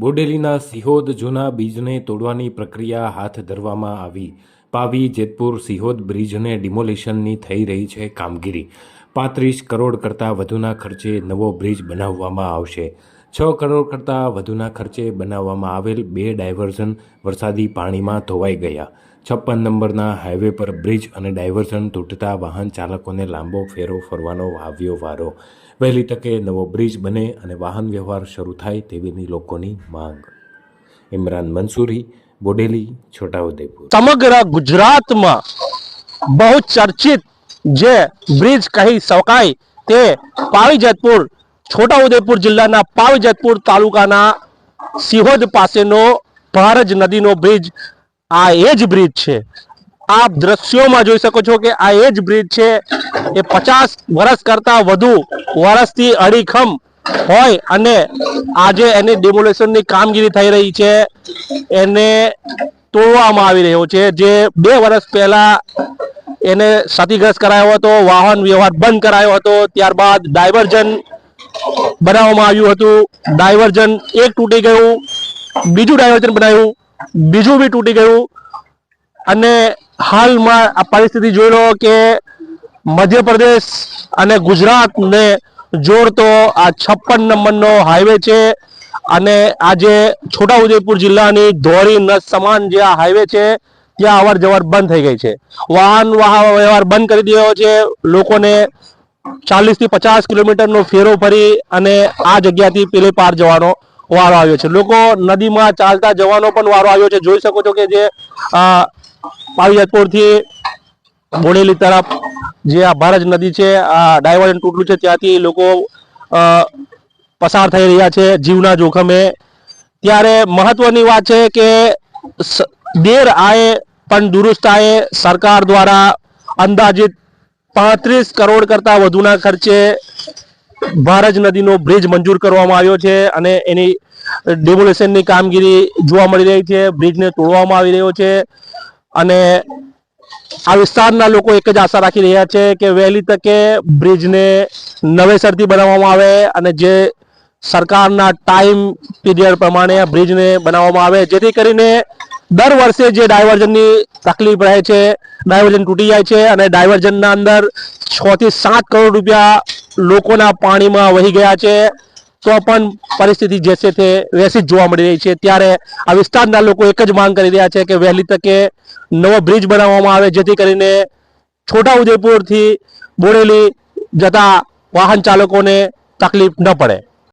બોડેલીના સિહોદ જૂના બ્રિજને તોડવાની પ્રક્રિયા હાથ ધરવામાં આવી. પાવી, જેતપુર, સિહોદ બ્રિજને ડિમોલિશનની થઈ રહી છે કામગીરી. પાંત્રીસ કરોડ કરતાં વધુના ખર્ચે નવો બ્રિજ બનાવવામાં આવશે. છ કરોડ કરતાં વધુના ખર્ચે બનાવવામાં આવેલ બે ડાયવર્ઝન વરસાદી પાણીમાં ધોવાઈ ગયા. છપ્પન નંબરના હાઈવે પર બ્રિજ અને ડાયવર્ઝન તૂટતા વાહન ચાલકોને લાંબો ફેરો ફરવાનો આવ્યો વારો. વહેલી તકે નવો બ્રિજ બને અને વાહન વ્યવહાર શરૂ થાય તેવીની લોકોની માંગ. ઇમરાન મંસૂરી, બોડેલી, છોટાઉદેપુર. સમગ્ર ગુજરાતમાં બહુ ચર્ચિત જે બ્રિજ કહી શકાય તે પાવીજતપુર છોટાઉદેપુર જિલ્લાના પાવજતપુર તાલુકાના સિહોદ પાસેનો ભારજ નદીનો બ્રિજ, આ એ જ બ્રિજ છે. આપ દ્રશ્યોમાં જોઈ શકો છો કે આ એ જ બ્રિજ છે. એ પચાસ વર્ષ કરતાં વધુ વર્ષથી અડીખમ હોય અને આજે એની ડેમોલેશનની કામગીરી થઈ રહી છે. એને તોડવામાં આવી રહ્યો છે. જે બે વર્ષ પહેલા એને ક્ષતિગ્રસ્ત કરાયો હતો, વાહન વ્યવહાર બંધ કરાયો હતો. ત્યારબાદ ડાયવર્ઝન બનાવવામાં આવ્યું હતું. ડાયવર્ઝન એક તૂટી ગયું. બીજું ડાયવર્ઝન બનાવ્યું. બીજું બી તૂટી ગયું. અને હાલમાં આ પરિસ્થિતિ જોઈ લો કે મધ્યપ્રદેશ અને ગુજરાતને જોડતો આ છપ્પન નંબરનો હાઈવે છે. અને આજે છોટાઉદેપુર જિલ્લાની ધોરી નસ સમાન જે આ હાઈવે છે, ત્યાં અવર જવર બંધ થઈ ગઈ છે. વાહન વ્યવહાર બંધ કરી દીધો છે. લોકોને ચાલીસથી પચાસ કિલોમીટરનો ફેરો ફરી અને આ જગ્યાથી પેલે પાર જવાનો વારો આવ્યો છે. લોકો નદીમાં ચાલતા જવાનો પણ વારો આવ્યો છે. જોઈ શકો છો કે જે પાવીજતપુરથી બોડેલી તરફ જે આ ભારજ નદી છે, આ ડાયવર્જન તૂટલું છે, ત્યાંથી લોકો પસાર થઈ રહ્યા છે જીવના જોખમે. ત્યારે મહત્વની વાત છે કે દેર આએ પણ દુરુસ્ત આએ સરકાર દ્વારા અંદાજિત પાંત્રીસ કરોડ કરતા વધુના ખર્ચે ભારજ નદીનો બ્રિજ મંજૂર કરવામાં આવ્યો છે અને એની ડેમોલેશનની કામગીરી જોવા મળી રહી છે. બ્રિજને તોડવામાં આવી રહ્યો છે અને આ વિસ્તારના લોકો એક જ આશા રાખી રહ્યા છે કે વહેલી તકે બ્રિજને નવેસરથી બનાવવામાં આવે અને જે સરકારના ટાઈમ પીરિયડ પ્રમાણે આ બ્રિજને બનાવવામાં આવે, જેથી કરીને દર વર્ષે જે ડાયવર્ઝનની તકલીફ રહે છે ડાયવર્ઝન તૂટી જાય છે અને ડાયવર્ઝનના અંદર છ થી સાત કરોડ રૂપિયા લોકોના પાણીમાં વહી ગયા છે. તો પણ પરિસ્થિતિ જે છે તે જ જોવા મળી રહી છે. ત્યારે આ વિસ્તારના લોકો એક જ માંગ કરી રહ્યા છે કે વહેલી તકે નવો બ્રિજ બનાવવામાં આવે, જેથી કરીને છોટાઉદેપુરથી બોડેલી જતા વાહન ચાલકોને તકલીફ ન પડે.